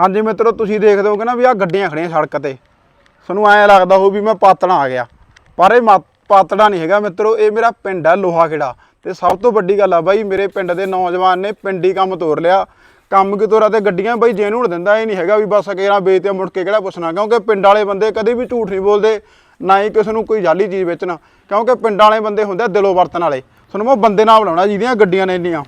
ਹਾਂਜੀ ਮਿੱਤਰੋ, ਤੁਸੀਂ ਦੇਖਦੇ ਹੋਗੇ ਨਾ ਵੀ ਆ ਗੱਡੀਆਂ ਖੜੀਆਂ ਸੜਕ ਤੇ। ਤੁਹਾਨੂੰ ਐਂ ਲੱਗਦਾ ਹੋ ਵੀ ਮੈਂ ਪਾਤੜਾ ਆ ਗਿਆ। ਪਰ ਇਹ ਮਾ- ਪਾਤੜਾ ਨਹੀਂ ਹੈਗਾ ਮਿੱਤਰੋ, ਇਹ ਮੇਰਾ ਪਿੰਡ ਹੈ ਲੋਹਾ ਖੇੜਾ ਤੇ ਸਭ ਤੋਂ ਵੱਡੀ ਗੱਲ ਆ ਬਾਈ, ਮੇਰੇ ਪਿੰਡ ਦੇ ਨੌਜਵਾਨ ਨੇ ਪਿੰਡੀ ਕੰਮ ਤੋਰ ਲਿਆ। ਕੰਮ ਕਿ ਤੋਰਾ ਤੇ ਗੱਡੀਆਂ ਬਾਈ ਜੈਨੂਨ ਦਿੰਦਾ, ਇਹ ਨਹੀਂ ਹੈਗਾ ਵੀ ਬਸ ਅਕੇਰਾ ਵੇਚਦੇ ਮੁੜ ਕੇ ਕਿਹੜਾ ਪੁੱਛਣਾ, ਕਿਉਂਕਿ ਪਿੰਡ ਵਾਲੇ ਬੰਦੇ ਕਦੇ ਵੀ ਝੂਠ ਨਹੀਂ ਬੋਲਦੇ, ਨਾ ਹੀ ਕਿਸੇ ਨੂੰ ਕੋਈ ਜਾਲੀ ਚੀਜ਼ ਵੇਚਣਾ। ਕਿਉਂਕਿ ਪਿੰਡ ਵਾਲੇ ਬੰਦੇ ਹੁੰਦੇ ਆ ਦਿਲੋਂ ਵਰਤਣ ਵਾਲੇ। ਤੁਹਾਨੂੰ ਮੈਂ ਬੰਦੇ ਨਾਲ ਬਣਾਉਣਾ ਜਿਹਦੀਆਂ ਗੱਡੀਆਂ ਨੇ ਇੰਨੀਆਂ।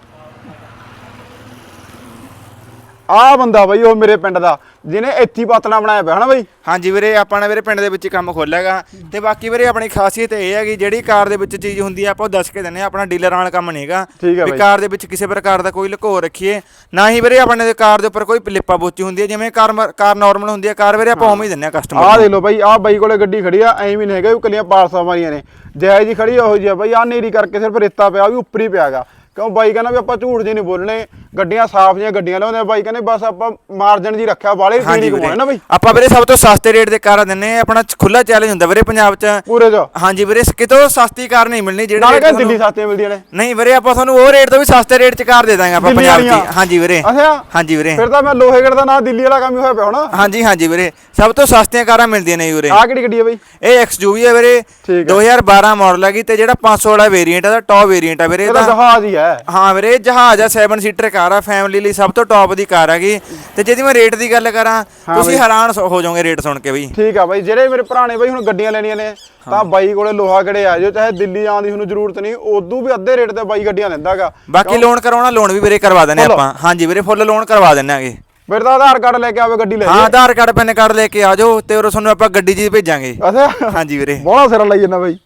ਆਹ ਬੰਦਾ ਬਈ ਉਹ ਮੇਰੇ ਪਿੰਡ ਦਾ ਜਿਹਨੇ ਇੱਥੀ ਪਾਤਣਾ ਬਣਾਇਆ ਪਿਆ ਹਨਾ ਬਈ? ਹਾਂਜੀ ਵੀਰੇ ਆਪਾਂ ਨੇ ਵੀਰੇ ਪਿੰਡ ਦੇ ਵਿੱਚ ਹੀ ਕੰਮ ਖੋਲਿਆਗਾ ਤੇ ਬਾਕੀ ਵੀਰੇ ਆਪਣੀ ਖਾਸੀਅਤ ਇਹ ਹੈਗੀ ਜਿਹੜੀ ਕਾਰ ਦੇ ਵਿੱਚ ਚੀਜ਼ ਹੁੰਦੀ ਆ ਆਪਾਂ ਉਹ ਦੱਸ ਕੇ ਦਿੰਨੇ ਆ ਆਪਣਾ ਡੀਲਰਾਂ ਵਾਲਾ ਕੰਮ ਨਹੀਂਗਾ ਹੈ ਵੀ। ਕਾਰ ਦੇ ਵਿੱਚ ਕਿਸੇ ਪ੍ਰਕਾਰ ਦਾ ਕੋਈ ਲੁਕੋ ਰੱਖੀਏ। ਨਾ ਹੀ ਵੀਰੇ ਆਪਣੇ ਦੇ ਕਾਰ ਦੇ ਉੱਪਰ ਕੋਈ ਲਿਪਾ ਬੋਚੀ ਹੁੰਦੀ ਹੈ ਜਿਵੇਂ ਕਾਰ ਕਾਰ ਨਾਰਮਲ ਹੁੰਦੀ ਹੈ ਕਾਰ ਵੀਰੇ ਆਪਾਂ ਉਵੇਂ ਹੀ ਦਿੰਨੇ ਆ ਕਸਟਮਰ ਆਹ ਦੇਖ ਲਓ ਬਾਈ ਆਹ ਬਾਈ ਕੋਲੇ ਗੱਡੀ ਖੜੀ ਆ ਐਂ ਵੀ ਨਹੀਂ ਹੈਗਾ ਵੀ ਕੱਲੀਆਂ ਪਾਰਸਾਂ ਮਾਰੀਆਂ ਨੇ। ਜੈ ਜੀ ਖੜੀ ਆ ਉਹ ਜੀ ਆ ਬਾਈ ਆਹ ਨੇਰੀ ਕਰਕੇ ਸਿਰਫ ਰੇਤਾ ਪਿਆ ਉਹ ਵੀ ਉੱਪਰ ਹੀ ਪਿਆਗਾ ਕਿਉਂ ਬਾਈ ਕਹਿੰਦਾ ਵੀ ਆਪਾਂ ਝੂਠ ਜੀ ਨਹੀਂ ਬੋਲਣੇ ਗੱਡੀਆਂ ਸਾਫ਼ ਜੀਆਂ ਗੱਡੀਆਂ ਲਿਆਉਂਦੇ ਆ ਬਾਈ ਕਹਿੰਦੇ ਬਸ ਆਪਾਂ ਮਾਰਜਨ ਜੀ ਰੱਖਿਆ ਵਾਲੇ ਹਾਂਜੀ ਨਹੀਂ ਕਮਾਉਣੇ ਨਾ ਬਾਈ। ਆਪਾਂ ਵੀਰੇ ਸਭ ਤੋਂ ਸਸਤੇ ਰੇਟ ਦੇ ਕਾਰਾਂ ਦਿੰਨੇ ਆ ਆਪਣਾ ਖੁੱਲਾ ਚੈਲੰਜ ਹੁੰਦਾ ਵੀਰੇ ਪੰਜਾਬ 'ਚ। ਪੂਰੇ ਚ? ਹਾਂਜੀ ਵੀਰੇ ਕਿਤੋਂ ਸਸਤੀ ਕਾਰ ਨਹੀਂ ਮਿਲਣੀ ਜਿਹੜੇ ਨਾਲੇ ਕਹਿੰਦੇ ਦਿੱਲੀ ਸਸਤੀਆਂ ਮਿਲਦੀਆਂ ਨੇ। ਨਹੀਂ ਵੀਰੇ ਆਪਾਂ ਤੁਹਾਨੂੰ ਉਹ ਰੇਟ ਤੋਂ ਵੀ ਸਸਤੇ ਰੇਟ 'ਚ ਕਾਰ ਦੇ ਦਾਂਗੇ ਆਪਾਂ ਪੰਜਾਬ ਵਾਲੀਆਂ? ਹਾਂਜੀ ਵੀਰੇ। ਅੱਛਾ। ਹਾਂਜੀ ਵੀਰੇ। ਫਿਰ ਤਾਂ ਮੈਂ ਲੋਹੇਗੜ ਦਾ ਨਾਂ ਦਿੱਲੀ ਵਾਲਾ ਕੰਮ ਹੀ ਹੋਇਆ ਪਿਆ ਹੋਣਾ। ਹਾਂਜੀ ਹਾਂਜੀ ਵੀਰੇ। ਸਭ ਤੋਂ ਸਸਤੀਆਂ ਕਾਰਾਂ ਮਿਲਦੀਆਂ ਨੇ ਜੀ ਵੀਰੇ। ਆਹ ਕਿਹੜੀ ਗੱਡੀ ਆ ਬਾਈ? ਇਹ XUV ਹੈ ਵੀਰੇ। ਠੀਕ ਹੈ। 2012 ਮਾਡਲ ਹੈਗੀ ਤੇ ਜਿਹੜਾ 500 ਵਾਲਾ ਵੇਰੀਐਂਟ ਹੈ ਦਾ ਟੌਪ ਵੇਰੀਐਂਟ ਹੈ ਵੀਰੇ ਇਹਦਾ ਜਹਾਜ਼ ਹੀ ਹੈ ਹਾਂ ਵੀਰੇ ਇਹ ਜਹਾਜ਼ ਆ 7 ਸੀਟਰ ਕਾਰ ਆ ਫੈਮਿਲੀ ਲਈ ਸਭ ਤੋਂ ਟੌਪ ਦੀ ਕਾਰ ਹੈਗੀ ਤੇ ਜਿਹਦੀ ਮੈਂ ਰੇਟ ਦੀ ਗੱਲ ਕਰਾਂ ਤੁਸੀਂ ਹੈਰਾਨ ਹੋ ਜਾਓਗੇ ਰੇਟ ਸੁਣ ਕੇ ਬਈ। ਠੀਕ ਆ ਬਾਈ ਜਿਹੜੇ ਮੇਰੇ ਭਰਾ ਨੇ ਬਾਈ ਹੁਣ ਗੱਡੀਆਂ ਲੈਣੀਆਂ ਨੇ ਤਾਂ ਬਾਈ ਕੋਲੇ ਲੋਹਾ ਗੜੇ ਆ? ਜਾਓ ਚਾਹੇ ਦਿੱਲੀ ਆਉਣ ਦੀ ਤੁਹਾਨੂੰ ਜ਼ਰੂਰਤ ਨਹੀਂ ਉਦੋਂ ਵੀ ਅੱਧੇ ਰੇਟ ਤੇ ਬਾਈ ਗੱਡੀਆਂ ਲੈਂਦਾਗਾ। ਬਾਕੀ ਲੋਨ ਕਰਾਉਣਾ ਲੋਨ ਵੀ ਵੀਰੇ ਕਰਵਾ ਦਿੰਨੇ? ਆਪਾਂ। ਹਾਂਜੀ ਵੀਰੇ ਫੁੱਲ ਲੋਨ ਕਰਵਾ ਦਿੰਨੇ ਆਗੇ। ਫਿਰ ਤਾਂ ਆਧਾਰ ਕਾਰਡ ਲੈ ਕੇ ਆਵੇ ਗੱਡੀ ਲੈ ਹਾਂ ਆਧਾਰ ਕਾਰਡ ਪੈਨ ਕਾਰਡ ਲੈ ਕੇ ਆ ਜਾਓ ਤੇ ਉਹ ਤੁਹਾਨੂੰ ਆਪਾਂ ਗੱਡੀ ਜੀ ਭੇਜਾਂਗੇ। ਅੱਛਾ। ਹਾਂਜੀ ਵੀਰੇ। ਬੋਲਾ ਸਿਰ ਲਈ ਜਾਂਦਾ ਬਾਈ।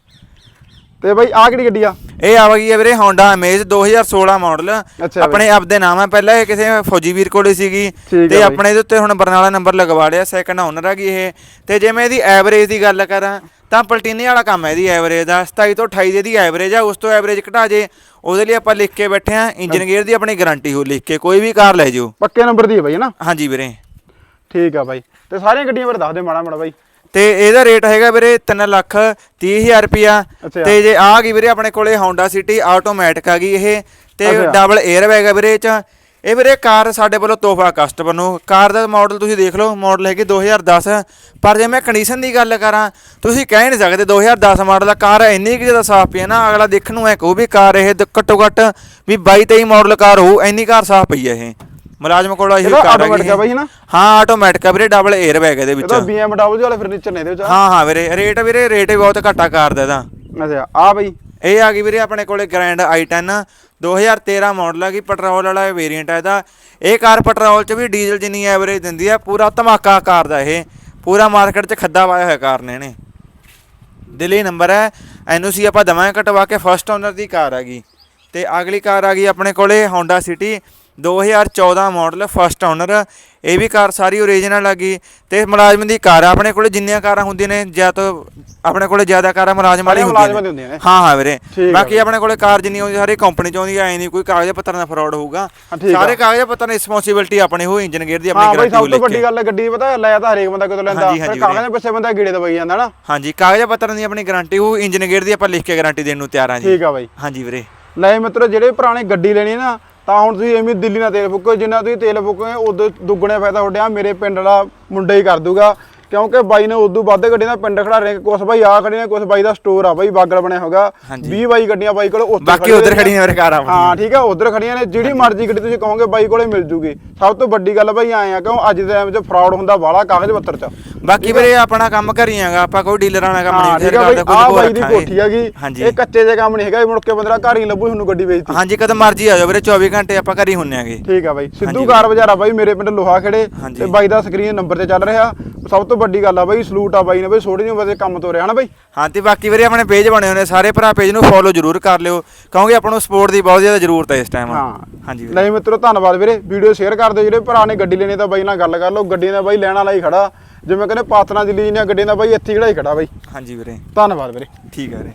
ਤੇ ਬਾਈ ਆਹ ਕਿਹੜੀ ਗੱਡੀ ਆ? ਇਹ ਆ ਗਈ ਹੈ ਵੀਰੇ Honda Amaze 2016 ਮਾਡਲ ਅੱਛਾ ਆਪਣੇ ਆਪ ਦੇ ਨਾਮ ਹੈ ਪਹਿਲਾਂ ਇਹ ਕਿਸੇ ਫੌਜੀ ਵੀਰ ਕੋਲੇ ਸੀਗੀ। ਹੈ ਤੇ। ਆਪਣੇ ਇਹਦੇ ਉੱਤੇ ਹੁਣ ਬਰਨਾਲਾ ਨੰਬਰ ਲਗਵਾ ਲਿਆ ਸੈਕੰਡ ਓਨਰ ਹੈਗੀ ਇਹ। ਤੇ ਜੇ ਮੈਂ ਇਹਦੀ ਐਵਰੇਜ ਦੀ ਗੱਲ ਕਰਾਂ ਤਾਂ ਪਲਟੀਨੇ ਵਾਲਾ ਕੰਮ ਹੈ ਇਹਦੀ ਐਵਰੇਜ ਦਾ। 27 ਤੋਂ 28 ਦੀ ਇਹਦੀ ਐਵਰੇਜ ਆ ਉਸ ਤੋਂ ਐਵਰੇਜ ਘਟਾ ਜੇ। ਉਹਦੇ ਲਈ ਆਪਾਂ ਲਿਖ ਕੇ ਬੈਠੇ ਆ ਇੰਜਨ ਗੇਅਰ ਦੀ ਆਪਣੀ ਗਾਰੰਟੀ ਹੋ ਲਿਖ ਕੇ ਕੋਈ ਵੀ ਕਾਰ ਲੈ ਜਿਓ। ਪੱਕੇ ਨੰਬਰ ਦੀ ਹੈ ਬਾਈ ਨਾ? ਹਾਂਜੀ ਵੀਰੇ। ਠੀਕ ਆ ਬਾਈ। ਤੇ ਸਾਰੀਆਂ ਗੱਡੀਆਂ ਬਾਰੇ ਦੱਸ ਦੇ ਮਾੜਾ ਮਾੜਾ ਬਾਈ। ਤੇ ਇਹਦਾ ਰੇਟ ਹੈਗਾ ਵੀਰੇ 3 ਲੱਖ 30000 ਰੁਪਿਆ ਅੱਛਾ। ਤੇ ਜੇ ਆ ਗਈ ਵੀਰੇ ਆਪਣੇ ਕੋਲੇ Honda City ਆਟੋਮੈਟਿਕ ਆ ਗਈ ਇਹ ਤੇ ਅੱਛਾ। ਡਬਲ 에ਅਰ ਬੈਗ ਹੈ ਵੀਰੇ ਇਹ ਚ। ਇਹ ਵੀਰੇ ਕਾਰ ਸਾਡੇ ਵੱਲੋਂ ਤੋਹਫਾ ਕਸਟਮਰ ਨੂੰ। ਕਾਰ ਦਾ ਮਾਡਲ ਤੁਸੀਂ ਦੇਖ ਲਓ ਮਾਡਲ ਹੈਗੀ 2010 ਪਰ ਜੇ ਮੈਂ ਕੰਡੀਸ਼ਨ ਦੀ ਗੱਲ ਕਰਾਂ ਤੁਸੀਂ ਕਹਿ ਨਹੀਂ ਸਕਦੇ 2010 ਮਾਡਲ ਦਾ ਕਾਰ ਇੰਨੀ ਕਿ ਜ਼ਿਆਦਾ ਸਾਫ਼ ਪਈ ਹੈ ਨਾ ਅਗਲਾ ਦੇਖਣ ਨੂੰ ਐ ਕਹੂ ਵੀ ਕਾਰ ਇਹ ਦ- ਘੱਟੋ ਘੱਟ ਵੀ 22 23 ਮਾਡਲ ਕਾਰ ਹੋਊ ਇੰਨੀ ਕਾਰ ਸਾਫ਼ ਪਈ ਹੈ ਇਹ। ਮੁਲਾਜ਼ਮ ਕੋਲ ਇਹ ਇਹਦਾ ਕਾਰ ਹੈਗੀ ਆ ਬਾਈ ਨਾ? ਹਾਂ ਆਟੋਮੈਟਿਕ ਆ ਵੀਰੇ ਡਬਲ 에ਅਰ ਬੈਗ ਇਹਦੇ ਵਿੱਚ। ਇਹਦਾ BMW ਵਾਲੇ ਫਰਨੀਚਰ ਨੇ ਇਹਦੇ ਵਿੱਚ ਹਾਂ ਹਾਂ ਵੀਰੇ ਰੇਟ ਵੀਰੇ ਰੇਟ ਵੀ ਬਹੁਤ ਘੱਟਾ ਕਾਰ ਦਾ ਇਹਦਾ। ਅੱਛਾ ਆ ਬਾਈ। ਇਹ ਆ ਗਈ ਵੀਰੇ ਆਪਣੇ ਕੋਲੇ ਗ੍ਰੈਂਡ i10 2013 ਮਾਡਲ ਆ ਗਈ ਪੈਟਰੋਲ ਵਾਲਾ ਵੇਰੀਐਂਟ ਆ ਇਹਦਾ। ਇਹ ਕਾਰ ਪੈਟਰੋਲ 'ਚ ਵੀ ਡੀਜ਼ਲ ਜਿੰਨੀ ਐਵਰੇਜ ਦਿੰਦੀ ਆ ਪੂਰਾ ਧਮਾਕਾ ਕਾਰ ਦਾ ਇਹ। ਪੂਰਾ ਮਾਰਕੀਟ 'ਚ ਖੱਦਾ ਪਾਇਆ ਹੋਇਆ ਕਾਰ ਨੇ ਇਹਨੇ। ਦਿੱਲੀ ਨੰਬਰ ਹੈ। ਐਨਓਸੀ ਆਪਾਂ ਦਵਾਂਗੇ ਕਟਵਾ ਕੇ ਫਸਟ ਓਨਰ ਦੀ ਕਾਰ ਆ ਗਈ। ਤੇ ਅਗਲੀ ਕਾਰ ਆ ਗਈ ਆਪਣੇ ਕੋਲੇ Honda City 2014 model first owner ਇਹ ਵੀ ਕਾਰ ਸਾਰੀ ਓਰੀਜਨਲ ਆ ਗਈ ਤੇ ਮੁਲਾਜ਼ਮ ਦੀ ਕਾਰ ਆ ਆਪਣੇ ਕੋਲੇ ਜਿੰਨੀਆਂ ਕਾਰਾਂ ਹੁੰਦੀਆਂ ਨੇ ਜਾਂ ਤਾਂ ਆਪਣੇ ਕੋਲੇ ਜ਼ਿਆਦਾ ਕਾਰਾਂ ਮੁਲਾਜ਼ਮ ਵਾਲੀ ਹੁੰਦੀਆਂ ਨੇ। ਹਾਂ ਹਾਂ ਵੀਰੇ। ਬਾਕੀ ਆਪਣੇ ਕੋਲੇ ਕਾਰ ਜਿੰਨੀ ਆਉਂਦੀ ਸਾਰੀ ਕੰਪਨੀ ਚ ਆਉਂਦੀ ਐ ਨਹੀਂ ਕੋਈ ਕਾਗਜ਼ ਪੱਤਰ ਦਾ ਫਰਾਡ ਹੋਊਗਾ। ਹਾਂ। ਸਾਰੇ ਕਾਗਜ਼ ਪੱਤਰ ਦੀ ਰਿਸਪੌਂਸਿਬਿਲਟੀ ਆਪਣੇ ਹੋ ਇੰਜਨ ਗੇਅਰ ਦੀ ਹਾਂ ਆਪਣੀ ਬਾਈ ਗਾਰੰਟੀ ਸਭ ਤੋਂ ਵੱਡੀ ਗੱਲ ਹੈ ਗੱਡੀ ਪਤਾ ਲੈ ਤਾਂ ਹਰੇਕ ਬੰਦਾ ਕਿਤੋਂ ਲੈਂਦਾ ਹਾਂਜੀ ਕਾਗਜ਼ਾਂ ਦੇ ਪਿੱਛੇ ਬੰਦਾ ਗੀੜੇ ਦਵਾਈ ਜਾਂਦਾ ਨਾ। ਹਾਂਜੀ ਕਾਗਜ਼ ਪੱਤਰਾਂ ਦੀ ਆਪਣੀ ਗਾਰੰਟੀ ਹੋ ਇੰਜਨ ਗੇਅਰ ਦੀ ਆਪਾਂ ਲਿਖ ਕੇ ਗਾਰੰਟੀ ਦੇਣ ਨੂੰ ਤਿਆਰ ਹਾਂ ਜੀ। ਠੀਕ ਆ ਬਾਈ। ਹਾਂਜੀ ਵੀਰੇ। ਲੈ ਮਿੱਤਰੋ ਜਿਹੜੇ ਪੁਰਾਣੇ ਗੱਡੀ ਲੈਣੀ ਨਾ ਤਾਂ ਹੁਣ ਤੁਸੀਂ ਐਵੇਂ ਦਿੱਲੀ ਨਾਲ ਤੇਲ ਫੁੱਕੋ, ਜਿੰਨਾ ਤੁਸੀਂ ਤੇਲ ਫੁੱਕੋਗੇ, ਉਦੋਂ ਦੁੱਗਣੇ ਫਾਇਦਾ ਤੁਹਾਡੇ ਆ, ਮੇਰੇ ਪਿੰਡ ਵਾਲਾ ਮੁੰਡਾ ਹੀ ਕਰ ਦੂਗਾ। ਕਿਉਂਕਿ ਬਾਈ ਨੇ ਉਦੋਂ ਵੱਧ ਗੱਡੀਆਂ ਦਾ ਪਿੰਡ ਖੜਾ ਰਹੇ ਕੁਛ ਬਾਈ ਆ ਖੜੇ ਨੇ ਕੁਛ ਬਾਈ ਦਾ ਸਟੋਰ ਆ ਬਾਈ ਬਾਗਲ ਬਣਿਆ ਹੋਗਾ। ਹਾਂਜੀ। 20 ਬਾਈ ਗੱਡੀਆਂ ਬਾਈ ਕੋਲ ਉੱਥੇ ਬਾਕੀ ਖੜੀਆਂ ਉਧਰ। ਖੜੀਆਂ ਵੀਰੇ ਕਾਰਾਂ ਹਾਂ ਠੀਕ ਆ ਉਧਰ ਖੜੀਆਂ ਨੇ ਜਿਹੜੀ ਮਰਜ਼ੀ ਗੱਡੀ ਤੁਸੀਂ ਕਹੋਗੇ ਬਾਈ ਕੋਲੇ ਮਿਲ ਜੂਗੀ। ਸਭ ਤੋਂ ਵੱਡੀ ਗੱਲ ਬਾਈ ਆਏ ਆ ਕਿਉਂ ਅੱਜ ਦੇ ਟਾਈਮ 'ਚ ਫਰਾਡ ਹੁੰਦਾ ਵਾਲਾ ਕਾਗਜ਼ ਪੱਤਰ 'ਚ। ਬਾਕੀ ਵੀਰੇ ਆਪਣਾ ਕੰਮ ਘਰੀ ਆਗਾ ਆਪਾਂ ਕੋਈ ਡੀਲਰਾਂ ਨਾਲ ਕੰਮ ਹਾਂ ਨਹੀਂ ਆ ਬਾਈ ਕਰਦਾ ਆ ਕੁਝ ਬਾਈ ਦੀ ਕੋਠੀ ਹੈਗੀ ਇਹ ਕੱਚੇ ਜੇ ਕੰਮ ਨਹੀਂ ਹੈਗਾ ਮੁੜ ਕੇ ਬੰਦਾ ਘਰ ਹੀ ਲੱਭੂ ਤੁਹਾਨੂੰ ਗੱਡੀ ਵੇਚਤੀ ਹਾਂਜੀ ਕਦੋਂ ਮਰਜ਼ੀ ਆ ਜਾਓ ਵੀਰੇ 24 ਘੰਟੇ ਆਪਾਂ ਘਰੀ ਹੁੰਨੇ ਆਗੇ। ਠੀਕ ਆ ਬਾਈ ਸਿੱਧੂ ਕਾਰ ਬਾਜ਼ਾਰ ਆ ਬਾਈ ਮੇਰੇ ਪਿੰਡ ਲੋਹਾ ਖੜੇ। ਤੇ ਬਾਈ ਦਾ ਸਕਰੀਨ ਨੰਬਰ ਤੇ ਚੱਲ ਰਿਹਾ। ਸਭ ਤੋਂ ਵੱਡੀ ਗੱਲ ਆ ਬਾਈ ਸਲੂਟ ਆ ਬਾਈ ਨੇ ਬਾਈ ਛੋਟੀ ਜਿਹੀ ਉਮਰ ਕੰਮ ਤੋਰਿਆ ਹਨਾ ਬਾਈ। ਹਾਂ ਤੇ ਬਾਕੀ ਵੀਰੇ ਆਪਣੇ ਪੇਜ ਬਣੇ ਹੋਏ ਨੇ ਸਾਰੇ ਭਰਾ ਪੇਜ ਨੂੰ ਫੋਲੋ ਜ਼ਰੂਰ ਕਰ ਲਿਓ ਕਿਉਂਕਿ ਆਪਾਂ ਨੂੰ ਸਪੋਰਟ ਦੀ ਬਹੁਤ ਜ਼ਿਆਦਾ ਜ਼ਰੂਰਤ ਹੈ ਇਸ ਟਾਈਮ ਹਾਂ। ਹਾਂਜੀ ਵੀਰੇ। ਨਹੀਂ ਮਿੱਤਰੋ ਧੰਨਵਾਦ ਵੀਰੇ। ਵੀਡੀਓ ਸ਼ੇਅਰ ਕਰ ਦਿਓ ਜਿਹੜੇ ਭਰਾ ਨੇ ਗੱਡੀ ਲੈਣੀ ਤਾਂ ਬਾਈ ਨਾਲ ਗੱਲ ਕਰ ਲਓ। ਗੱਡੀ ਦਾ ਬਾਈ ਲੈਣ ਵਾਲਾ ਹੀ ਖੜਾ। ਜਿਵੇਂ ਕਹਿੰਦੇ ਪਾਤਨਾ ਦਿੱਲੀ ਦੀਆਂ ਗੱਡੀਆਂ ਦਾ ਬਾਈ ਇੱਥੇ ਹੀ ਖੜਾ ਹੀ ਖੜਾ ਬਾਈ। ਹਾਂਜੀ ਵੀਰੇ। ਧੰਨਵਾਦ ਵੀਰੇ। ਠੀਕ ਹੈ ਵੀਰੇ।